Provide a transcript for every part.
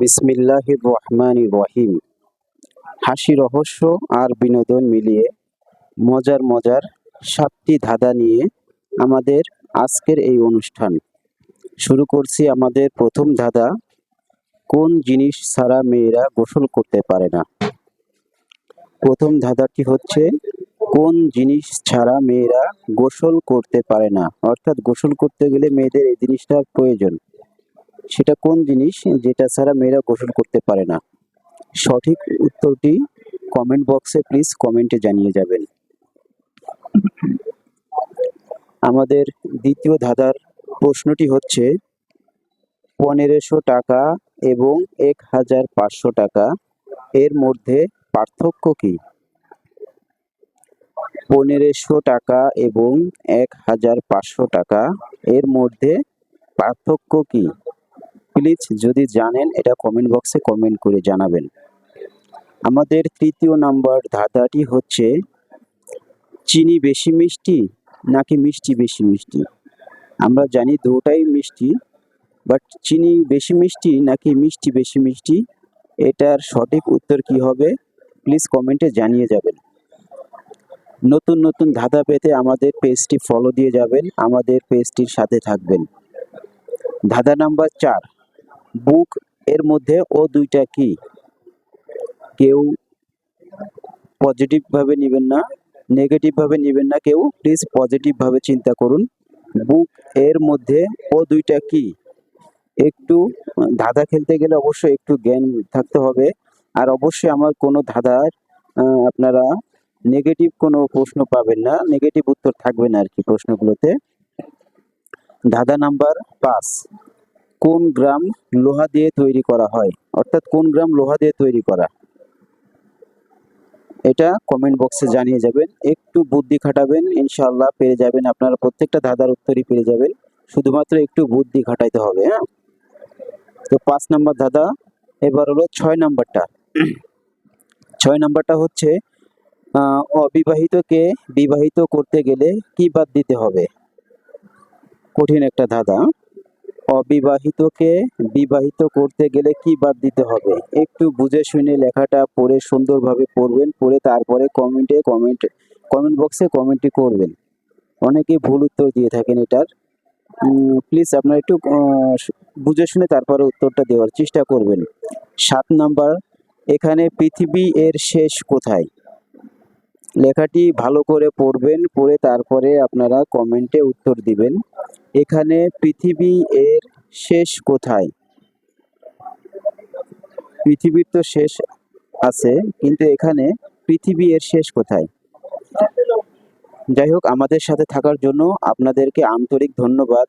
বিসমিল্লাহির রহমানির রহিম। হাসি, রহস্য আর বিনোদন মিলিয়ে মজার মজার সাতটি ধাঁধা নিয়ে আমাদের আজকের এই অনুষ্ঠান। শুরু করছি আমাদের প্রথম ধাঁধা, কোন জিনিস ছাড়া মেয়েরা গোসল করতে পারে না? প্রথম ধাঁধাটি হচ্ছে, কোন জিনিস ছাড়া মেয়েরা গোসল করতে পারে না? অর্থাৎ গোসল করতে গেলে মেয়েদের এই জিনিসটা প্রয়োজন। সেটা কোন জিনিস যেটা ছাড়া মেয়েরা গোসল করতে পারে না? সঠিক উত্তরটি কমেন্ট বক্সে প্লিজ কমেন্টে জানিয়ে যাবেন। আমাদের দ্বিতীয় ধাঁধার প্রশ্নটি হচ্ছে, পনেরোশো টাকা এবং এক হাজার পাঁচশো টাকা, এর মধ্যে পার্থক্য কি? পনেরোশো টাকা এবং এক হাজার পাঁচশো টাকা, এর মধ্যে পার্থক্য কি? প্লিজ যদি জানেন, এটা কমেন্ট বক্সে কমেন্ট করে জানাবেন। আমাদের তৃতীয় নাম্বার ধাঁধাটি হচ্ছে, চিনি বেশি মিষ্টি নাকি মিষ্টি বেশি মিষ্টি? আমরা জানি দুটাই মিষ্টি বাট চিনি বেশি মিষ্টি নাকি মিষ্টি বেশি মিষ্টি? এটার সঠিক উত্তর কি হবে? প্লিজ কমেন্টে জানিয়ে যাবেন। নতুন নতুন ধাঁধা পেতে আমাদের পেজটি ফলো দিয়ে যাবেন, আমাদের পেজটির সাথে থাকবেন। ধাঁধা নাম্বার চার বুক এর মধ্যে ও দুইটা কি? কেউ পজিটিভভাবে নেবেন না নেগেটিভভাবে নেবেন না, কেউ প্লিজ পজিটিভভাবে চিন্তা করুন। বুক এর মধ্যে ও দুইটা কি? একটু, ধাঁধা খেলতে গেলে অবশ্যই একটু জ্ঞান থাকতে হবে। আর অবশ্যই আমার কোনো ধাঁধার আপনারা নেগেটিভ কোনো প্রশ্ন পাবেন না নেগেটিভ উত্তর থাকবে না আর কি প্রশ্নগুলোতে। ধাঁধা নাম্বার পাঁচ। কোন গ্রাম লোহা দিয়ে তৈরি করা হয়? অর্থাৎ কোন গ্রাম লোহা দিয়ে তৈরি করা? এটা কমেন্ট বক্সে জানিয়ে যাবেন। একটু বুদ্ধি খাটাবেন, ইনশাআল্লাহ পেরে যাবেন আপনারা। প্রত্যেকটা ধাঁধার উত্তরই পেরে যাবেন। শুধুমাত্র একটু বুদ্ধি খাটাইতে হবে হ্যাঁ? তো পাঁচ নাম্বার ধাঁধা, এবার হলো ছয় নাম্বারটা। ছয় নাম্বারটা হচ্ছে অবিবাহিতকে বিবাহিত করতে গেলে কি বাদ দিতে হবে? কঠিন একটা ধাঁধা। অবিবাহিতকে বিবাহিত করতে গেলে কি বাদ দিতে হবে? একটু বুঝে শুনে লেখাটা পড়ে সুন্দরভাবে পড়বেন, পড়ে তারপরে কমেন্টে কমেন্ট কমেন্ট বক্সে কমেন্টটি করবেন। অনেকেই ভুল উত্তর দিয়ে থাকেন এটার। প্লিজ আপনারা একটু বুঝে শুনে তারপরে উত্তরটা দেওয়ার চেষ্টা করবেন। সাত নাম্বার, এখানে পৃথিবী এর শেষ কোথায়? লেখাটি ভালো করে পড়বেন, পড়ে তারপরে আপনারা কমেন্টে উত্তর দিবেন। এখানে পৃথিবী এর শেষ কোথায়? পৃথিবীর তো শেষ আছে, কিন্তু এখানে পৃথিবী এর শেষ কোথায়? যাই হোক আমাদের সাথে থাকার জন্য আপনাদেরকে আন্তরিক ধন্যবাদ।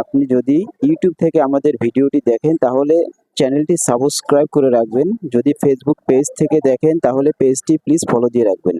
আপনি যদি ইউটিউব থেকে আমাদের ভিডিওটি দেখেন, তাহলে চ্যানেলটি সাবস্ক্রাইব করে রাখবেন। যদি ফেসবুক পেজ থেকে দেখেন, তাহলে পেজটি প্লিজ ফলো দিয়ে রাখবেন।